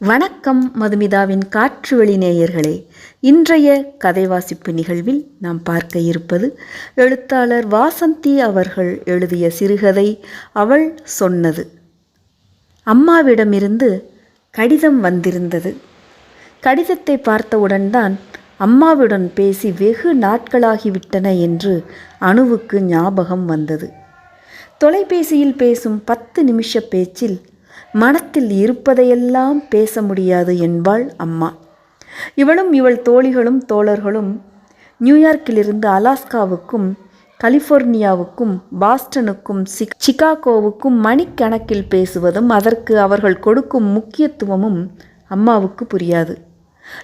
வணக்கம் மதுமிதாவின் காற்று வெளி நேயர்களே. இன்றைய கதை வாசிப்பு நிகழ்வில் நாம் பார்க்க இருப்பது எழுத்தாளர் வாசந்தி அவர்கள் எழுதிய சிறுகதை அவள் சொன்னது. அம்மாவிடமிருந்து கடிதம் வந்திருந்தது. கடிதத்தை பார்த்தவுடன் தான் அம்மாவுடன் பேசி வெகு நாட்களாகிவிட்டன என்று அணுவுக்கு ஞாபகம் வந்தது. தொலைபேசியில் பேசும் பத்து நிமிஷ பேச்சில் மனத்தில் இருப்பதையெல்லாம் பேச முடியாது என்பாள் அம்மா. இவளும் இவள் தோழிகளும் தோழர்களும் நியூயார்க்கிலிருந்து அலாஸ்காவுக்கும் கலிஃபோர்னியாவுக்கும் பாஸ்டனுக்கும் சிக் சிகாகோவுக்கும் மணிக்கணக்கில் பேசுவதும் அதற்கு அவர்கள் கொடுக்கும் முக்கியத்துவமும் அம்மாவுக்கு புரியாது.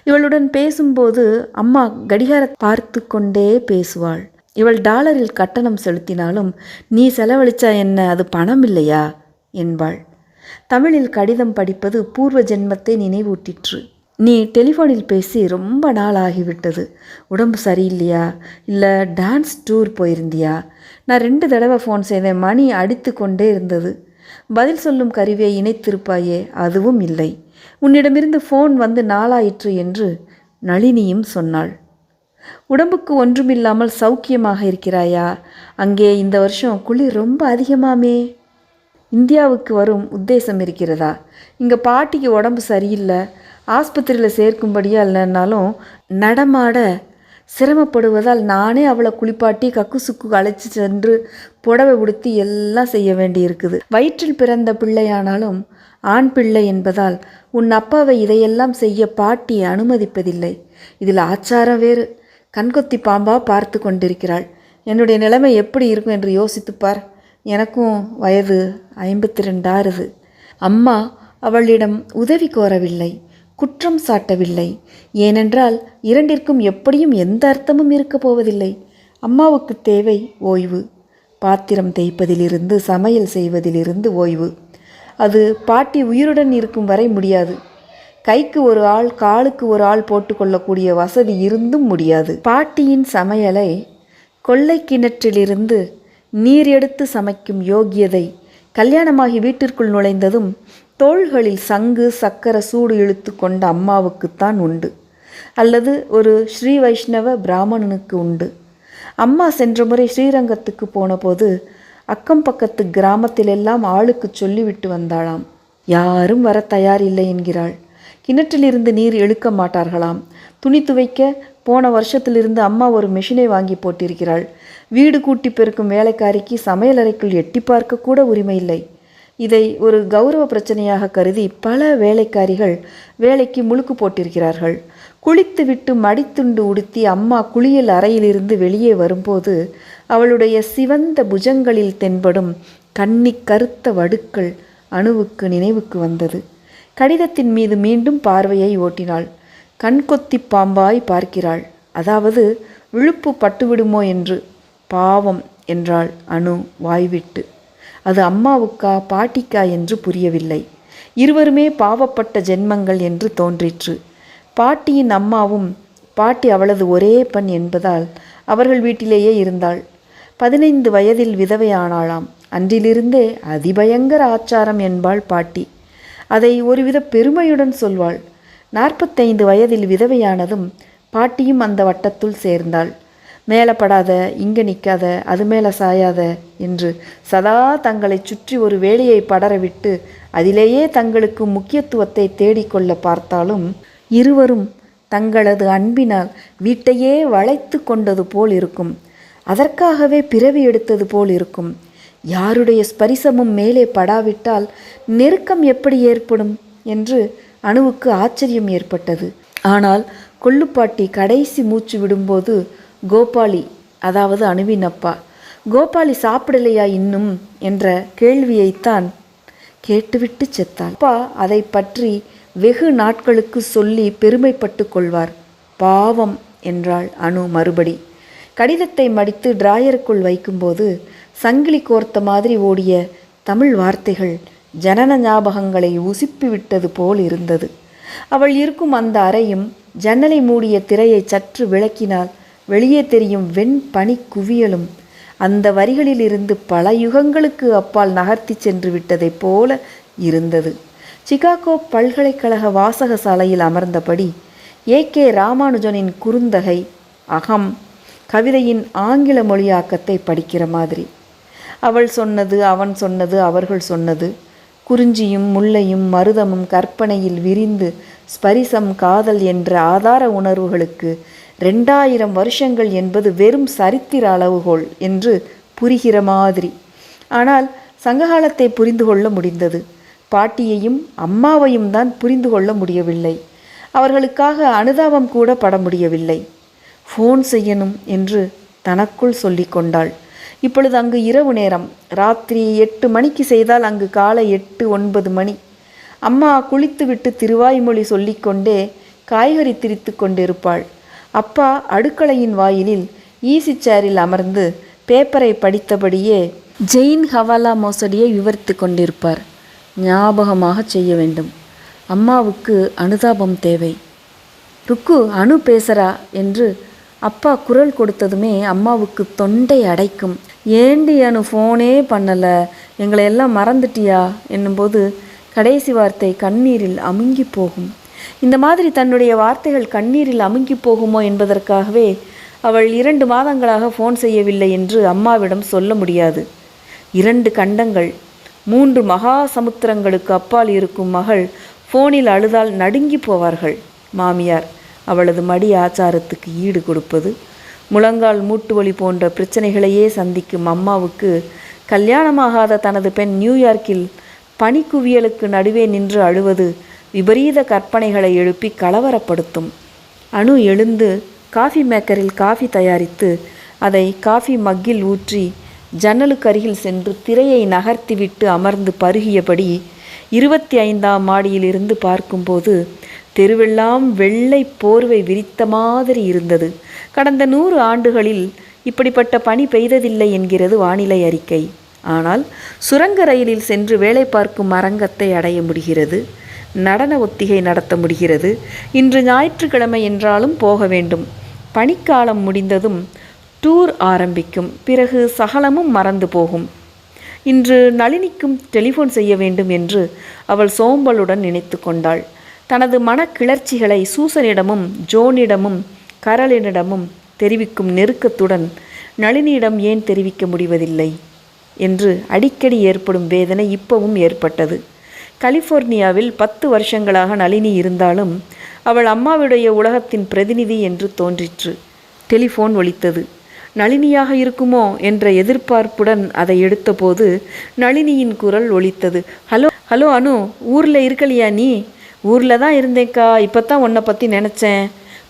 இவளுடன் பேசும்போது அம்மா கடிகார பார்த்து கொண்டே பேசுவாள். இவள் டாலரில் கட்டணம் செலுத்தினாலும் நீ செலவழிச்சா என்ன? அது பணம் இல்லையா? என்பாள். தமிழில் கடிதம் படிப்பது பூர்வ ஜென்மத்தை நினைவூட்டிற்று. நீ டெலிஃபோனில் பேசி ரொம்ப நாள் ஆகிவிட்டது உடம்பு சரியில்லையா? இல்லை டான்ஸ் டூர் போயிருந்தியா? நான் ரெண்டு தடவை ஃபோன் செய்தேன். மணி அடித்து கொண்டே இருந்தது. பதில் சொல்லும் கருவியை இணைத்திருப்பாயே? அதுவும் இல்லை. உன்னிடமிருந்து ஃபோன் வந்து நாளாயிற்று என்று நளினியும் சொன்னாள். உடம்புக்கு ஒன்றுமில்லாமல் சௌக்கியமாக இருக்கிறாயா? அங்கே இந்த வருஷம் குளிர் ரொம்ப அதிகமாமே. இந்தியாவுக்கு வரும் உத்தேசம் இருக்கிறதா? இங்கே பாட்டிக்கு உடம்பு சரியில்லை ஆஸ்பத்திரியில் சேர்க்கும்படியாக இல்லைன்னாலும் நடமாட சிரமப்படுவதால் நானே அவளை குளிப்பாட்டி கக்கு சுக்கு அழைச்சி சென்று புடவை உடுத்தி எல்லாம் செய்ய வேண்டியிருக்குது. வயிற்றில் பிறந்த பிள்ளையானாலும் ஆண் பிள்ளை என்பதால் உன் அப்பாவை இதையெல்லாம் செய்ய பாட்டி அனுமதிப்பதில்லை. இதில் ஆச்சாரம் வேறு. கண்கொத்தி பாம்பா பார்த்து கொண்டிருக்கிறாள். என்னுடைய நிலைமை எப்படி இருக்கும் என்று யோசித்துப்பார் எனக்கும் வயது ஐம்பத்தி ரெண்டாறுது அம்மா அவளிடம் உதவி கோரவில்லை குற்றம் சாட்டவில்லை. ஏனென்றால் இரண்டிற்கும் எப்படியும் எந்த அர்த்தமும் இருக்கப் போவதில்லை. அம்மாவுக்கு தேவை ஓய்வு. பாத்திரம் தேய்ப்பதிலிருந்து சமையல் செய்வதிலிருந்து ஓய்வு. அது பாட்டி உயிருடன் இருக்கும் வரை முடியாது. கைக்கு ஒரு ஆள் காலுக்கு ஒரு ஆள் போட்டுக்கொள்ளக்கூடிய வசதி இருந்தும் முடியாது. பாட்டியின் சமையலை கொள்ளை கிணற்றிலிருந்து நீர் எடுத்து சமைக்கும் யோகியதை கல்யாணமாகி வீட்டிற்குள் நுழைந்ததும் தோள்களில் சங்கு சக்கர சூடு இழுத்து கொண்ட அம்மாவுக்குத்தான் உண்டு. அல்லது ஒரு ஸ்ரீ வைஷ்ணவ பிராமணனுக்கு உண்டு. அம்மா சென்ற முறை ஸ்ரீரங்கத்துக்கு போனபோது அக்கம் பக்கத்து கிராமத்திலெல்லாம் ஆளுக்கு சொல்லிவிட்டு வந்தாளாம். யாரும் வர தயாரில்லை என்கிறாள். கிணற்றிலிருந்து நீர் இழுக்க மாட்டார்களாம். துணி துவைக்க போன வருஷத்திலிருந்து அம்மா ஒரு மெஷினை வாங்கி போட்டிருக்கிறாள். வீடு கூட்டி பெருக்கும் வேலைக்காரிக்கு சமையலறைக்குள் எட்டி பார்க்க கூட உரிமை இல்லை. இதை ஒரு கௌரவ பிரச்சனையாக கருதி பல வேலைக்காரிகள் வேலைக்கு முழுக்கு போட்டிருக்கிறார்கள். குளித்துவிட்டு மடித்துண்டு உடுத்தி அம்மா குளியல் அறையிலிருந்து வெளியே வரும்போது அவளுடைய சிவந்த புஜங்களில் தென்படும் கன்னி கருத்த வடுக்கள் அணுவுக்கு நினைவுக்கு வந்தது. கடிதத்தின் மீது மீண்டும் பார்வையை ஓட்டினாள். கண்கொத்தி பாம்பாய் பார்க்கிறாள். அதாவது விழுப்பு பட்டுவிடுமோ என்று பாவம் என்றாள் அணு வாய்விட்டு. அது அம்மாவுக்கா பாட்டிக்கா என்று புரியவில்லை. இருவருமே பாவப்பட்ட ஜென்மங்கள் என்று தோன்றிற்று. பாட்டியின் அம்மாவும் பாட்டி அவளது ஒரே பெண் என்பதால் அவர்கள் வீட்டிலேயே இருந்தாள். பதினைந்து வயதில் விதவையானாளாம். அன்றிலிருந்தே அதிபயங்கர ஆச்சாரம் என்பாள் பாட்டி. அதை ஒருவித பெருமையுடன் சொல்வாள். நாற்பத்தைந்து வயதில் விதவையானதும் பாட்டியும் அந்த வட்டத்துள் சேர்ந்தாள். மேலே படாத இங்கே நிற்காத அது மேலே சாயாத என்று சதா தங்களை சுற்றி ஒரு வேலையை படரவிட்டு அதிலேயே தங்களுக்கு முக்கியத்துவத்தை தேடிக்கொள்ள பார்த்தாலும் இருவரும் தங்களது அன்பினால் வீட்டையே வளைத்து கொண்டது போல் இருக்கும். அதற்காகவே பிறவி எடுத்தது போல் இருக்கும். யாருடைய ஸ்பரிசமும் மேலே படாவிட்டால் நெருக்கம் எப்படி ஏற்படும் என்று அணுவுக்கு ஆச்சரியம் ஏற்பட்டது. ஆனால் கொள்ளுப்பாட்டி கடைசி மூச்சு விடும்போது கோபாலி அதாவது அணுவின் அப்பா கோபாலி சாப்பிடலையா இன்னும்? என்ற கேள்வியைத்தான் கேட்டுவிட்டு செத்தாள். அப்பா அதை பற்றி வெகு நாட்களுக்கு சொல்லி பெருமைப்பட்டு கொள்வார். பாவம் என்றாள் அணு மறுபடி. கடிதத்தை மடித்து டிராயருக்குள் வைக்கும்போது சங்கிலி கோர்த்த மாதிரி ஓடிய தமிழ் வார்த்தைகள் ஜனன ஞாபகங்களை உசிப்பி விட்டது போல் இருந்தது. அவள் இருக்கும் அந்த அறையும் ஜன்னலை மூடிய திரையை சற்று விளக்கினால் வெளியே தெரியும் வெண் பனி குவியலும். அந்த வரிகளிலிருந்து பல யுகங்களுக்கு அப்பால் நகர்த்தி சென்று விட்டதைப் போல இருந்தது. சிகாகோ பல்கலைக்கழக வாசக சாலையில் அமர்ந்தபடி ஏ. கே. ராமானுஜனின் குறுந்தகை அகம் கவிதையின் ஆங்கில மொழியாக்கத்தை படிக்கிற மாதிரி. அவள் சொன்னது அவன் சொன்னது அவர்கள் சொன்னது. குறிஞ்சியும் முல்லையும் மருதமும் கற்பனையில் விரிந்து ஸ்பரிசம் காதல் என்ற ஆதார உணர்வுகளுக்கு ரெண்டாயிரம் வருஷங்கள் என்பது வெறும் சரித்திர அளவுகோல் என்று புரிகிற மாதிரி. ஆனால் சங்ககாலத்தை புரிந்து கொள்ள முடிந்தது. பாட்டியையும் அம்மாவையும் தான் புரிந்து கொள்ள முடியவில்லை. அவர்களுக்காக அனுதாபம் கூட பட முடியவில்லை. ஃபோன் செய்யணும் என்று தனக்குள் சொல்லிக் கொண்டாள். இப்பொழுது அங்கு இரவு நேரம். ராத்திரி எட்டு மணிக்கு செய்தால் அங்கு காலை எட்டு ஒன்பது மணி. அம்மா குளித்துவிட்டு திருவாய்மொழி சொல்லிக்கொண்டே காய்கறி திரித்து கொண்டிருப்பாள். அப்பா அடுக்களையின் வாயிலில் ஈசி சேரில் அமர்ந்து பேப்பரை படித்தபடியே ஜெயின் ஹவாலா மோசடியை விவரித்து கொண்டிருப்பார். ஞாபகமாக செய்ய வேண்டும். அம்மாவுக்கு அனுதாபம் தேவை. ருக்கு அனு பேசுறா என்று அப்பா குரல் கொடுத்ததுமே அம்மாவுக்கு தொண்டை அடைக்கும். ஏண்டி அனு ஃபோனே பண்ணலை. எங்களை எல்லாம் மறந்துட்டியா? என்னும்போது கடைசி வார்த்தை கண்ணீரில் அமுங்கி போகும். இந்த மாதிரி தன்னுடைய வார்த்தைகள் கண்ணீரில் அமுங்கி போகுமோ என்பதற்காகவே அவள் இரண்டு மாதங்களாக ஃபோன் செய்யவில்லை என்று அம்மாவிடம் சொல்ல முடியாது. இரண்டு கண்டங்கள் மூன்று மகா சமுத்திரங்களுக்கு அப்பால் இருக்கும் மகள் ஃபோனில் அழுதால் நடுங்கி போவார்கள். மாமியார் அவளது மடி ஆச்சாரத்துக்கு ஈடு கொடுப்பது முழங்கால் மூட்டு வலி போன்ற பிரச்சனைகளையே சந்திக்கும் அம்மாவுக்கு கல்யாணமாகாத தனது பெண் நியூயார்க்கில் பனிக்குவியலுக்கு நடுவே நின்று அழுவது விபரீத கற்பனைகளை எழுப்பி கலவரப்படுத்தும். அணு எழுந்து காஃபி மேக்கரில் காஃபி தயாரித்து அதை காஃபி மக்கில் ஊற்றி ஜன்னலுக்கு அருகில் சென்று திரையை நகர்த்திவிட்டு அமர்ந்து பருகியபடி இருபத்தி ஐந்தாம் மாடியிலிருந்து பார்க்கும்போது தெருவெல்லாம் வெள்ளை போர்வை விரித்த மாதிரி இருந்தது. கடந்த நூறு ஆண்டுகளில் இப்படிப்பட்ட பனி பெய்ததில்லை என்கிறது வானிலை அறிக்கை. ஆனால் சுரங்க ரயிலில் சென்று வேலை பார்க்கும் அரங்கத்தை அடைய முடிகிறது. நடன ஒத்திகை நடத்த முடிகிறது. இன்று ஞாயிற்றுக்கிழமை என்றாலும் போக வேண்டும். பனிக்காலம் முடிந்ததும் டூர் ஆரம்பிக்கும். பிறகு சகலமும் மறந்து போகும். இன்று நளினிக்கும் டெலிஃபோன் செய்ய வேண்டும் என்று அவள் சோம்பலுடன் நினைத்து கொண்டாள். தனது மனக்கிளர்ச்சிகளை சூசனிடமும் ஜோனிடமும் கரளினிடமும் தெரிவிக்கும் நெருக்கத்துடன் நளினியிடம் ஏன் தெரிவிக்க முடிவதில்லை? என்று அடிக்கடி ஏற்படும் வேதனை இப்பவும் ஏற்பட்டது. கலிஃபோர்னியாவில் பத்து வருஷங்களாக நளினி இருந்தாலும் அவள் அம்மாவுடைய உலகத்தின் பிரதிநிதி என்று தோன்றிற்று. டெலிஃபோன் ஒலித்தது. நளினியாக இருக்குமோ என்ற எதிர்பார்ப்புடன் அதை எடுத்தபோது நளினியின் குரல் ஒலித்தது. ஹலோ ஹலோ அனு ஊரில் இருக்கலையா நீ? ஊரில் தான் இருந்தேக்கா இப்போ தான் உன்னை பற்றி நினச்சேன்.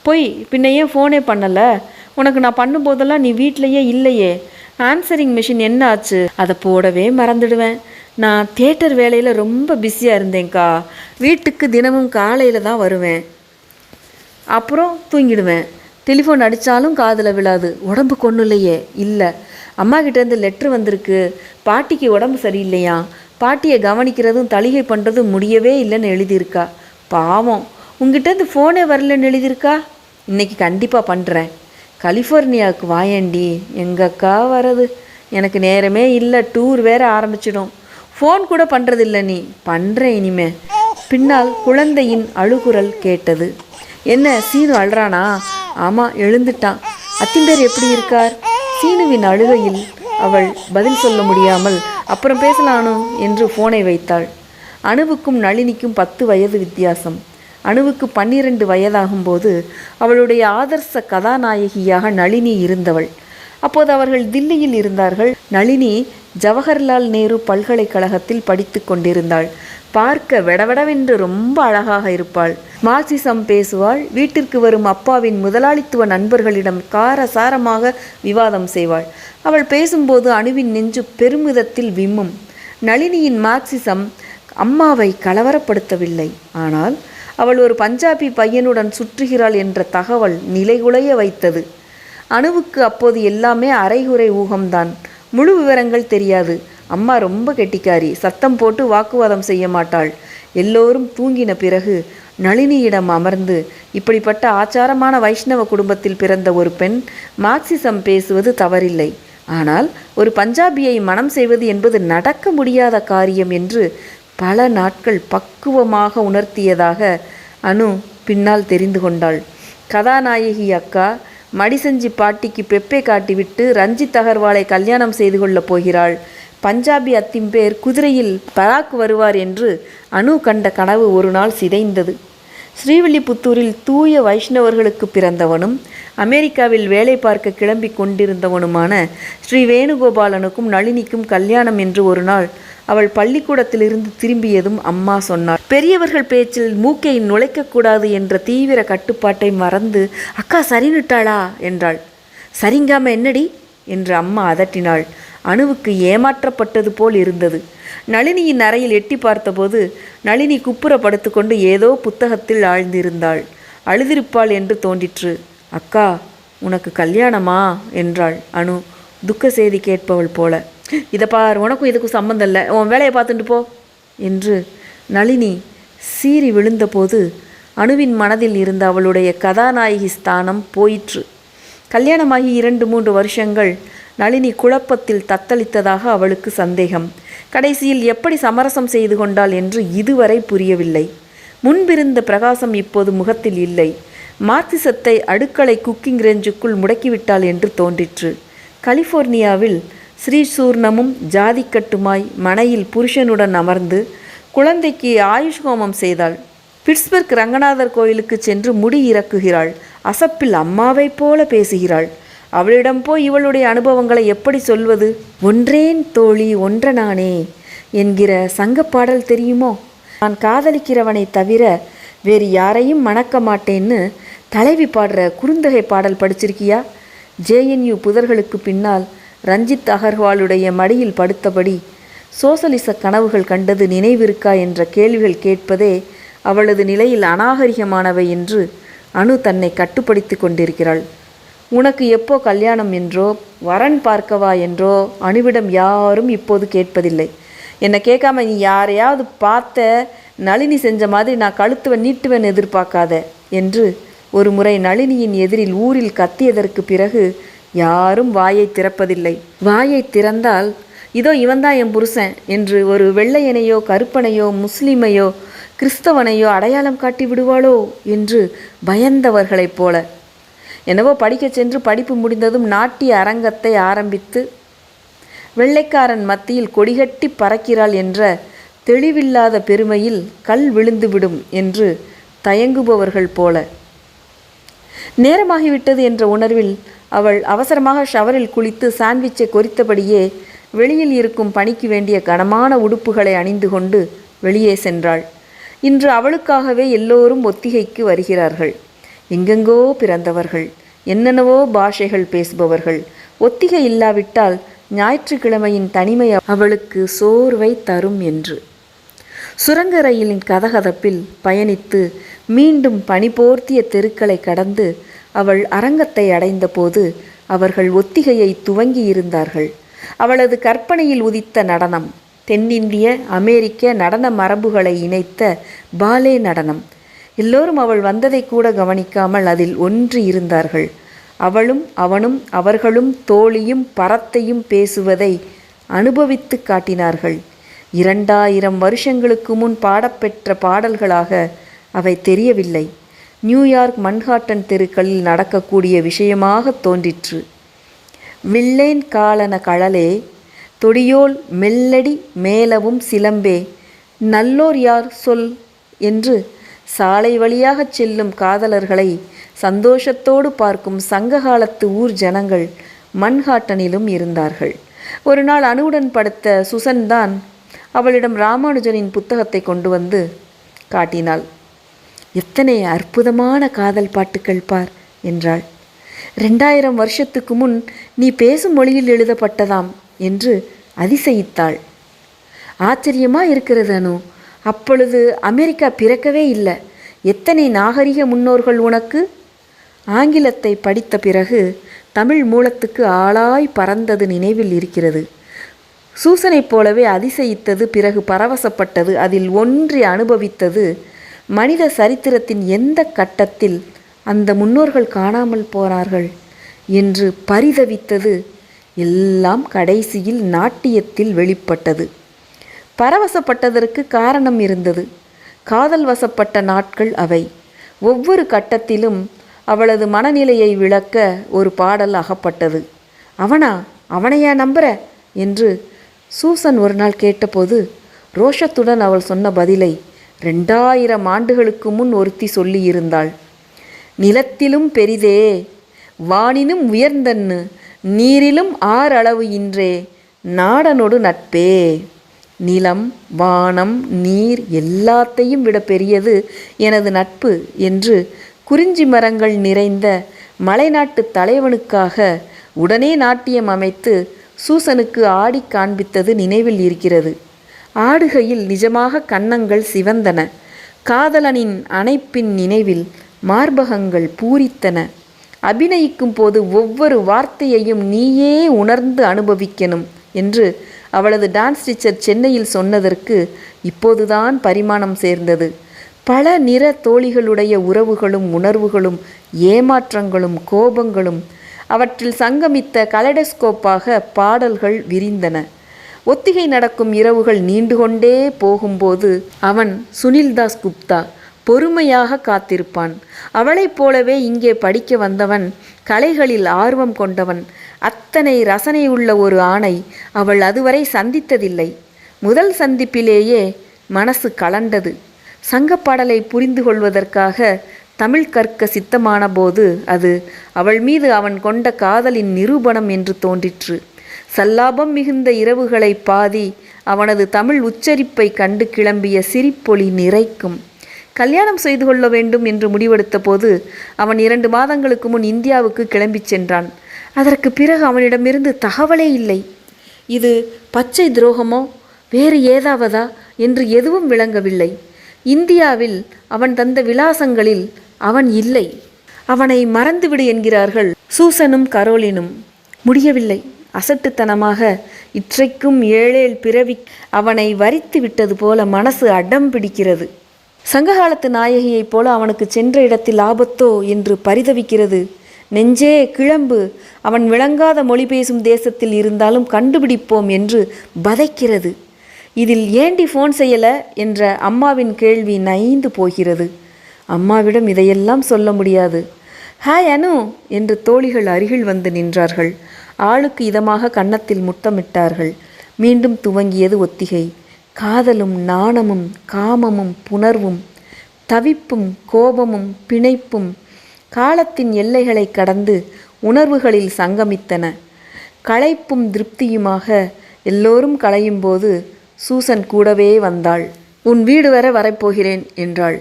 போய் பின்ன ஏன் ஃபோனே பண்ணலை? உனக்கு நான் பண்ணும்போதெல்லாம் நீ வீட்டிலையே இல்லையே. ஆன்சரிங் மிஷின் என்ன ஆச்சு? அதை போடவே மறந்துடுவேன். நான் தேட்டர் வேலையில் ரொம்ப பிஸியாக இருந்தேன்க்கா. வீட்டுக்கு தினமும் காலையில் தான் வருவேன். அப்புறம் தூங்கிடுவேன். டெலிஃபோன் அடித்தாலும் காதில் விழாது. உடம்பு கொண்டு இல்லையே. இல்லை. அம்மா கிட்டேருந்து லெட்ரு வந்திருக்கு. பாட்டிக்கு உடம்பு சரியில்லையா? பாட்டியை கவனிக்கிறதும் தளிகை பண்ணுறதும் முடியவே இல்லைன்னு எழுதியிருக்கா. பாவம். உங்ககிட்டேருந்து ஃபோனே வரலன்னு எழுதியிருக்கா? இன்னைக்கு கண்டிப்பாக பண்ணுறேன் கலிஃபோர்னியாவுக்கு வாயேண்டி. எங்கக்கா வரது எனக்கு நேரமே இல்லை. டூர் வேற ஆரம்பிச்சிடும். ஃபோன் கூட பண்ணுறதில்ல நீ. பண்ணுற இனிமே. பின்னால் குழந்தையின் அழுகுரல் கேட்டது. என்ன சீனு அழுறானா? ஆமாம் எழுந்துட்டான். அத்திம்பேர் எப்படி இருக்கார்? சீனுவின் அழுகையில் அவள் பதில் சொல்ல முடியாமல் அப்புறம் பேசலானோ என்று ஃபோனை வைத்தாள். அணுவுக்கும் நளினிக்கும் பத்து வயது வித்தியாசம். அணுவுக்கு பன்னிரண்டு வயதாகும்போது அவளுடைய ஆதர்ச கதாநாயகியாக நளினி இருந்தவள். அப்போது அவர்கள் தில்லியில் இருந்தார்கள். நளினி ஜவஹர்லால் நேரு பல்கலைக்கழகத்தில் படித்து கொண்டிருந்தாள். பார்க்க விடவிடவென்று ரொம்ப அழகாக இருப்பாள். மார்க்சிசம் பேசுவாள். வீட்டிற்கு வரும் அப்பாவின் முதலாளித்துவ நண்பர்களிடம் காரசாரமாக விவாதம் செய்வாள். அவள் பேசும்போது அணுவின் நெஞ்சு பெருமிதத்தில் விம்மும். நளினியின் மார்க்சிசம் அம்மாவை கலவரப்படுத்தவில்லை. ஆனால் அவள் ஒரு பஞ்சாபி பையனுடன் சுற்றுகிறாள் என்ற தகவல் நிலைகுலைய வைத்தது. அணுவுக்கு அப்போது எல்லாமே அரைகுறை ஊகம்தான். முழு விவரங்கள் தெரியாது. அம்மா ரொம்ப கெட்டிக்காரி. சத்தம் போட்டு வாக்குவாதம் செய்ய மாட்டாள். எல்லோரும் தூங்கின பிறகு நளினியிடம் அமர்ந்து இப்படிப்பட்ட ஆச்சாரமான வைஷ்ணவ குடும்பத்தில் பிறந்த ஒரு பெண் மார்க்சிசம் பேசுவது தவறில்லை. ஆனால் ஒரு பஞ்சாபியை மனம் செய்வது என்பது நடக்க முடியாத காரியம் என்று பல நாட்கள் பக்குவமாக உணர்த்தியதாக அனு பின்னால் தெரிந்து கொண்டாள். கதாநாயகி அக்கா மடிசஞ்சி பாட்டிக்கு பெப்பை காட்டிவிட்டு ரஞ்சித் அகர்வாலை கல்யாணம் செய்து கொள்ளப் போகிறாள். பஞ்சாபி அத்திம்பேர் குதிரையில் பராக் வருவார் என்று அணு கண்ட கனவு ஒரு நாள் சிதைந்தது. ஸ்ரீவில்லிபுத்தூரில் தூய வைஷ்ணவர்களுக்கு பிறந்தவனும் அமெரிக்காவில் வேலை பார்க்க கிளம்பி கொண்டிருந்தவனுமான ஸ்ரீ வேணுகோபாலனுக்கும் நளினிக்கும் கல்யாணம் என்று ஒரு நாள் அவள் பள்ளிக்கூடத்திலிருந்து திரும்பியதும் அம்மா சொன்னாள் பெரியவர்கள் பேச்சில் மூக்கை நுழைக்கக்கூடாது என்ற தீவிர கட்டுப்பாட்டை மறந்து அக்கா சரினுட்டாளா என்றாள். சரிங்காம என்னடி? என்று அம்மா அதட்டினாள். அணுவுக்கு ஏமாற்றப்பட்டது போல் இருந்தது. நளினியின் அறையில் எட்டி பார்த்தபோது நளினி குப்புற படுத்துக்கொண்டு ஏதோ புத்தகத்தில் ஆழ்ந்திருந்தாள். அழுதிருப்பாள் என்று தோன்றிற்று. அக்கா உனக்கு கல்யாணமா? என்றாள் அனு துக்க செய்தி கேட்பவள் போல. இதை பார் உனக்கும் இதுக்கும் சம்மந்தம் இல்லை. உன் வேலையை பார்த்துட்டு போ. என்று நளினி சீறி விழுந்தபோது அணுவின் மனதில் இருந்த அவளுடைய கதாநாயகி ஸ்தானம் போயிற்று. கல்யாணமாகி இரண்டு மூன்று வருஷங்கள் நளினி குழப்பத்தில் தத்தளித்ததாக அவளுக்கு சந்தேகம். கடைசியில் எப்படி சமரசம் செய்து கொண்டாள் என்று இதுவரை புரியவில்லை. முன்பிருந்த பிரகாசம் இப்போது முகத்தில் இல்லை. மார்க்சிசத்தை அடுக்களை குக்கிங் ரேஞ்சுக்குள் முடக்கிவிட்டாள் என்று தோன்றிற்று. கலிஃபோர்னியாவில் ஸ்ரீசூர்ணமும் ஜாதிக்கட்டுமாய் மனையில் புருஷனுடன் அமர்ந்து குழந்தைக்கு ஆயுஷ் ஹோமம் செய்தாள். பிட்ஸ்பர்க் ரங்கநாதர் கோயிலுக்கு சென்று முடி இறக்குகிறாள். அசப்பில் அம்மாவைப் போல பேசுகிறாள். அவளிடம் போய் இவளுடைய அனுபவங்களை எப்படி சொல்வது? ஒன்றேன் தோழி ஒன்றனானே என்கிற சங்கப்பாடல் தெரியுமோ? நான் காதலிக்கிறவனை தவிர வேறு யாரையும் மணக்க மாட்டேன்னு தலைவி பாடுற குறுந்தகை பாடல் படிச்சிருக்கியா? ஜேஎன்யூ புதர்களுக்கு பின்னால் ரஞ்சித் அகர்வாலுடைய மடியில் படுத்தபடி சோசலிச கனவுகள் கண்டது நினைவிருக்கா என்ற கேள்விகள் கேட்பதே அவளது நிலையில் அநாகரிகமானவை என்று அணு தன்னை கட்டுப்படுத்தி கொண்டிருக்கிறாள். உனக்கு எப்போ கல்யாணம் என்றோ வரன் பார்க்கவா என்றோ அணுவிடம் யாரும் இப்போது கேட்பதில்லை. என்னை கேட்காம நீ யாரையாவது பார்த்த நளினி செஞ்ச மாதிரி நான் கழுத்துவன் நீட்டுவன் எதிர்பார்க்காத என்று ஒரு முறை நளினியின் எதிரில் ஊரில் கத்தியதற்கு பிறகு யாரும் வாயை திறப்பதில்லை. வாயை திறந்தால் இதோ இவன்தான் என் புருஷன் என்று ஒரு வெள்ளையனையோ கருப்பனையோ முஸ்லிமையோ கிறிஸ்தவனையோ அடையாளம் காட்டி விடுவாளோ என்று பயந்தவர்களைப் போல. என்னவோ படிக்கச் சென்று படிப்பு முடிந்ததும் நாட்டிய அரங்கத்தை ஆரம்பித்து வெள்ளைக்காரன் மத்தியில் கொடிகட்டி பறக்கிறாள் என்ற தெளிவில்லாத பெருமையில் கல் விழுந்துவிடும் என்று தயங்குபவர்கள் போல. நேரமாகிவிட்டது என்ற உணர்வில் அவள் அவசரமாக ஷவரில் குளித்து சாண்ட்விச்சை கொறித்தபடியே வெளியில் இருக்கும் பணிக்கு வேண்டிய கனமான உடுப்புகளை அணிந்து கொண்டு வெளியே சென்றாள். இன்று அவளுக்காகவே எல்லோரும் ஒத்திகைக்கு வருகிறார்கள். எங்கெங்கோ பிறந்தவர்கள் என்னென்னவோ பாஷைகள் பேசுபவர்கள். ஒத்திகை இல்லாவிட்டால் ஞாயிற்றுக்கிழமையின் தனிமை அவளுக்கு சோர்வை தரும் என்று. சுரங்க ரயிலின் கதகதப்பில் பயணித்து மீண்டும் பனிபோர்த்திய தெருக்களை கடந்து அவள் அரங்கத்தை அடைந்தபோது அவர்கள் ஒத்திகையை துவங்கியிருந்தார்கள். அவளது கற்பனையில் உதித்த நடனம் தென்னிந்திய அமெரிக்க நடன மரபுகளை இணைத்த பாலே நடனம். எல்லோரும் அவள் வந்ததை கூட கவனிக்காமல் அதில் ஒன்று இருந்தார்கள். அவளும் அவனும் அவர்களும் தோழியும் பரத்தையும் பேசுவதை அனுபவித்து காட்டினார்கள். இரண்டாயிரம் வருஷங்களுக்கு முன் பாடப்பெற்ற பாடல்களாக அவை தெரியவில்லை. நியூயார்க் மன்ஹாட்டன் தெருக்களில் நடக்கக்கூடிய விஷயமாக தோன்றிற்று. வில்லேன் காலன கழலே தொடியோல் மெல்லடி மேலவும் சிலம்பே நல்லோர் யார் சொல் என்று சாலை வழியாகச் செல்லும் காதலர்களை சந்தோஷத்தோடு பார்க்கும் சங்ககாலத்து ஊர் ஜனங்கள் மன்ஹாட்டனிலும் இருந்தார்கள். ஒரு நாள் அணுவுடன் படுத்த சுசன் தான் அவளிடம் ராமானுஜனின் புத்தகத்தை கொண்டு வந்து காட்டினாள். எத்தனை அற்புதமான காதல் பாட்டுக்கள் பார் என்றாள். ரெண்டாயிரம் வருஷத்துக்கு முன் நீ பேசும் மொழியில் எழுதப்பட்டதாம் என்று அதிசயித்தாள். ஆச்சரியமாக இருக்கிறது அனு. அப்பொழுது அமெரிக்கா பிறக்கவே இல்லை. எத்தனை நாகரிக முன்னோர்கள் உனக்கு? ஆங்கிலத்தை படித்த பிறகு தமிழ் மூலத்துக்கு ஆளாய் பறந்தது நினைவில் இருக்கிறது. சூசனைப் போலவே அதிசயித்தது பிறகு பரவசப்பட்டது அதில் ஒன்றி அனுபவித்தது மனித சரித்திரத்தின் எந்த கட்டத்தில் அந்த முன்னோர்கள் காணாமல் போனார்கள் என்று பரிதவித்தது எல்லாம் கடைசியில் நாட்டியத்தில் வெளிப்பட்டது. பரவசப்பட்டதற்கு காரணம் இருந்தது. காதல் வசப்பட்ட நாட்கள் அவை. ஒவ்வொரு கட்டத்திலும் அவளது மனநிலையை விளக்க ஒரு பாடல் அகப்பட்டது. அவனா? அவனையா நம்புற? என்று சூசன் ஒரு நாள் கேட்டபோது ரோஷத்துடன் அவள் சொன்ன பதிலை ரெண்டாயிரம் ஆண்டுகளுக்கு முன் ஒருத்தி சொல்லியிருந்தாள் நிலத்திலும் பெரிதே வானினும் உயர்ந்தன்னு நீரிலும் ஆறளவு இன்றே நாடனொடு நட்பே. நிலம் வானம் நீர் எல்லாத்தையும் விட பெரியது எனது நட்பு என்று குறிஞ்சி மரங்கள் நிறைந்த மலைநாட்டு தலைவனுக்காக உடனே நாட்டியம் அமைத்து சூசனுக்கு ஆடி காண்பித்தது நினைவில் இருக்கிறது. ஆடுகையில் நிஜமாக கன்னங்கள் சிவந்தன. காதலனின் அணைப்பின் நினைவில் மார்பகங்கள் பூரித்தன. அபிநயிக்கும் போது ஒவ்வொரு வார்த்தையையும் நீயே உணர்ந்து அனுபவிக்கணும் என்று அவளது டான்ஸ் டீச்சர் சென்னையில் சொன்னதற்கு இப்போதுதான் பரிமாணம் சேர்ந்தது. பல நிற தோழிகளுடைய உறவுகளும் உணர்வுகளும் ஏமாற்றங்களும் கோபங்களும் அவற்றில் சங்கமித்த கலடஸ்கோப்பாக பாடல்கள் விரிந்தன. ஒத்திகை நடக்கும் இரவுகள் நீண்டு கொண்டே போகும்போது அவன் சுனில்தாஸ் குப்தா பொறுமையாக காத்திருப்பான். அவளைப் போலவே இங்கே படிக்க வந்தவன் கலைகளில் ஆர்வம் கொண்டவன் அத்தனை ரசனை உள்ள ஒரு ஆணை அவள் அதுவரை சந்தித்ததில்லை. முதல் சந்திப்பிலேயே மனசு கலண்டது. சங்கப்பாடலை புரிந்து கொள்வதற்காக தமிழ் கற்க சித்தமான போது அது அவள் மீது அவன் கொண்ட காதலின் நிரூபணம் என்று தோன்றிற்று. சல்லாபம் மிகுந்த இரவுகளை பாதி அவனது தமிழ் உச்சரிப்பை கண்டு கிளம்பிய சிரிப்பொலி நிறைக்கும். கல்யாணம் செய்து கொள்ள வேண்டும் என்று முடிவெடுத்த போது அவன் இரண்டு மாதங்களுக்கு முன் இந்தியாவுக்கு கிளம்பிச் சென்றான். அதற்கு பிறகு அவனிடமிருந்து தகவலே இல்லை. இது பச்சை துரோகமோ வேறு ஏதாவதா என்று எதுவும் விளங்கவில்லை. இந்தியாவில் அவன் தந்த விலாசங்களில் அவன் இல்லை. அவனை மறந்துவிடு என்கிறார்கள் சூசனும் கரோலினும். முடியவில்லை. அசட்டுத்தனமாக இற்றைக்கும் ஏழேல் பிறவி அவனை வரித்து விட்டது போல மனசு அடம் பிடிக்கிறது. சங்ககாலத்து நாயகியைப் போல அவனுக்கு சென்ற இடத்தில் ஆபத்தோ என்று பரிதவிக்கிறது. நெஞ்சே கிளம்பு அவன் விளங்காத மொழி பேசும் தேசத்தில் இருந்தாலும் கண்டுபிடிப்போம் என்று பதைக்கிறது. இதில் ஏண்டி ஃபோன் செய்யலை? என்ற அம்மாவின் கேள்வி நைந்து போகிறது. அம்மாவிடம் இதையெல்லாம் சொல்ல முடியாது. ஹாய் அனு! என்று தோழிகள் அருகில் வந்து நின்றார்கள். ஆளுக்கு இதமாக கன்னத்தில் முத்தமிட்டார்கள். மீண்டும் துவங்கியது ஒத்திகை. காதலும் நாணமும் காமமும் புணர்வும் தவிப்பும் கோபமும் பிணைப்பும் காலத்தின் எல்லைகளை கடந்து உணர்வுகளில் சங்கமித்தன. களைப்பும் திருப்தியுமாக எல்லோரும் களையும்போது சூசன் கூடவே வந்தாள். உன் வீடு வர வரப்போகிறேன் என்றாள்.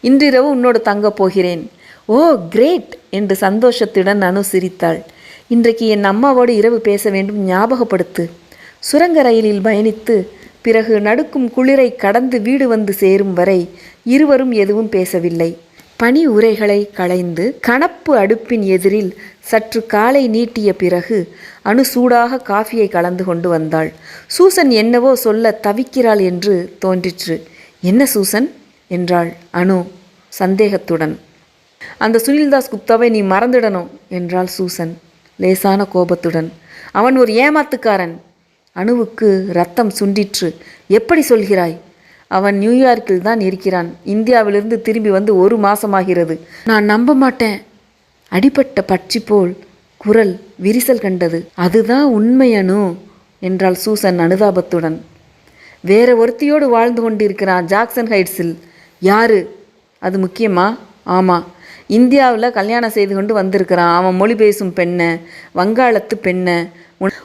இன்றிரவு உன்னோடு தங்கப் போகிறேன். Oh great! என்று சந்தோஷத்துடன் அனு சிரித்தாள் இன்றைக்கு என் அம்மாவோடு இரவு பேச வேண்டும் ஞாபகப்படுத்து. சுரங்க ரயிலில் பயணித்து பிறகு நடுக்கும் குளிரை கடந்து வீடு வந்து சேரும் வரை இருவரும் எதுவும் பேசவில்லை. பனி உரைகளை களைந்து கணப்பு அடுப்பின் எதிரில் சற்று காலை நீட்டிய பிறகு அணு சூடாக காஃபியை கலந்து கொண்டு வந்தாள். சூசன் என்னவோ சொல்ல தவிக்கிறாள் என்று தோன்றிற்று. என்ன சூசன்? என்றாள் அனு சந்தேகத்துடன். அந்த சுனில்தாஸ் குப்தாவை நீ மறந்துடணும் என்றாள் சூசன். லேசான கோபத்துடன் அவன் ஒரு ஏமாத்துக்காரன். அணுவுக்கு ரத்தம் சுண்டிற்று. எப்படி சொல்கிறாய்? அவன் நியூயார்க்கில் தான் இருக்கிறான். இந்தியாவிலிருந்து திரும்பி வந்து ஒரு மாசமாகிறது. நான் நம்ப மாட்டேன். அடிபட்ட பட்சி போல் குரல் விரிசல் கண்டது. அதுதான் உண்மை அனு என்றாள் சூசன் அனுதாபத்துடன். வேற ஒருத்தியோடு வாழ்ந்து கொண்டிருக்கிறான் ஜாக்சன் ஹைட்ஸில். யாரு? அது முக்கியமா? ஆமாம் இந்தியாவில் கல்யாணம் செய்து கொண்டு வந்திருக்கிறான். அவன் மொழி பேசும் பெண்ணை வங்காளத்து பெண்ணை.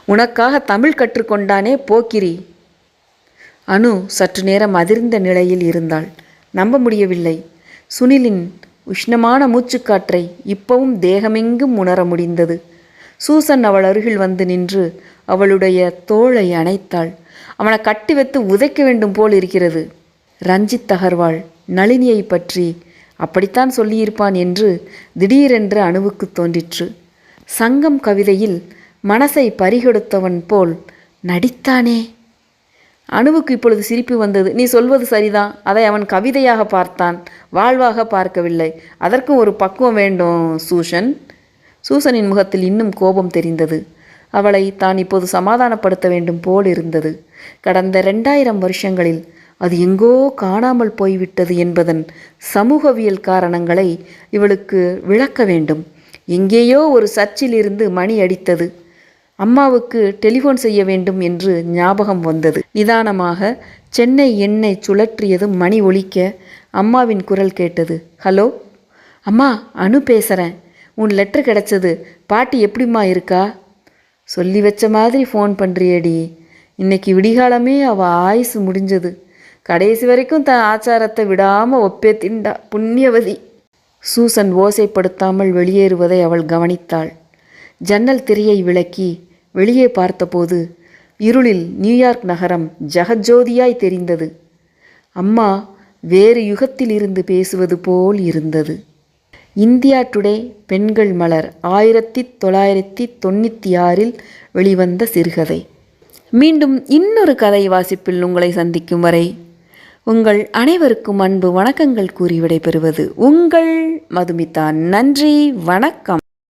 உனக்காக தமிழ் கற்றுக்கொண்டானே போக்கிரி. அனு சற்று நேரம் அதிர்ந்த நிலையில் இருந்தாள். நம்ப முடியவில்லை. சுனிலின் உஷ்ணமான மூச்சுக்காற்றை இப்பவும் தேகமெங்கும் உணர முடிந்தது. சூசன் அவள் அருகில் வந்து நின்று அவளுடைய தோளை அணைத்தாள். அவனை கட்டி வைத்து உதைக்க வேண்டும் போல் இருக்கிறது. ரஞ்சித் அகர்வாள் நளினியை பற்றி அப்படித்தான் சொல்லியிருப்பான் என்று திடீரென்று அணுவுக்கு தோன்றிற்று. சங்கம் கவிதையில் மனசை பறிகொடுத்தவன் போல் நடித்தானே? அணுவுக்கு இப்பொழுது சிரிப்பு வந்தது. நீ சொல்வது சரிதான். அதை அவன் கவிதையாக பார்த்தான். வாழ்வாக பார்க்கவில்லை. அதற்கும் ஒரு பக்குவம் வேண்டும் சூஷன். சூசனின் முகத்தில் இன்னும் கோபம் தெரிந்தது. அவளை தான் இப்போது சமாதானப்படுத்த வேண்டும் போல் இருந்தது. கடந்த ரெண்டாயிரம் வருஷங்களில் அது எங்கோ காணாமல் போய்விட்டது என்பதன் சமூகவியல் காரணங்களை இவளுக்கு விளக்க வேண்டும். எங்கேயோ ஒரு சர்ச்சிலிருந்து மணி அடித்தது. அம்மாவுக்கு டெலிஃபோன் செய்ய வேண்டும் என்று ஞாபகம் வந்தது. நிதானமாக சென்னை எண்ணை சுழற்றியதும் மணி ஒலிக்க அம்மாவின் குரல் கேட்டது. ஹலோ அம்மா அனு பேசுகிறேன் உன் லெட்டர் கிடச்சது. பாட்டி எப்படிம்மா இருக்கா? சொல்லி வச்ச மாதிரி ஃபோன் பண்ணுறியேடி இன்னைக்கு விடிகாலமே அவள் ஆயுசு முடிஞ்சது. கடைசி வரைக்கும் தன் ஆச்சாரத்தை விடாமல் ஒப்பே திண்டா புண்ணியவதி. சூசன் ஓசைப்படுத்தாமல் வெளியேறுவதை அவள் கவனித்தாள். ஜன்னல் திரையை விளக்கி வெளியே பார்த்தபோது இருளில் நியூயார்க் நகரம் ஜகஜோதியாய் தெரிந்தது. அம்மா வேறு யுகத்தில் இருந்து பேசுவது போல் இருந்தது. இந்தியா டுடே பெண்கள் மலர் ஆயிரத்தி தொள்ளாயிரத்தி தொண்ணூற்றி ஆறில் வெளிவந்த சிறுகதை. மீண்டும் இன்னொரு கதை வாசிப்பில் உங்களை சந்திக்கும் வரை உங்கள் அனைவருக்கும் அன்பு வணக்கங்கள் கூறி விடைபெறுவது உங்கள் மதுமிதா. நன்றி வணக்கம்.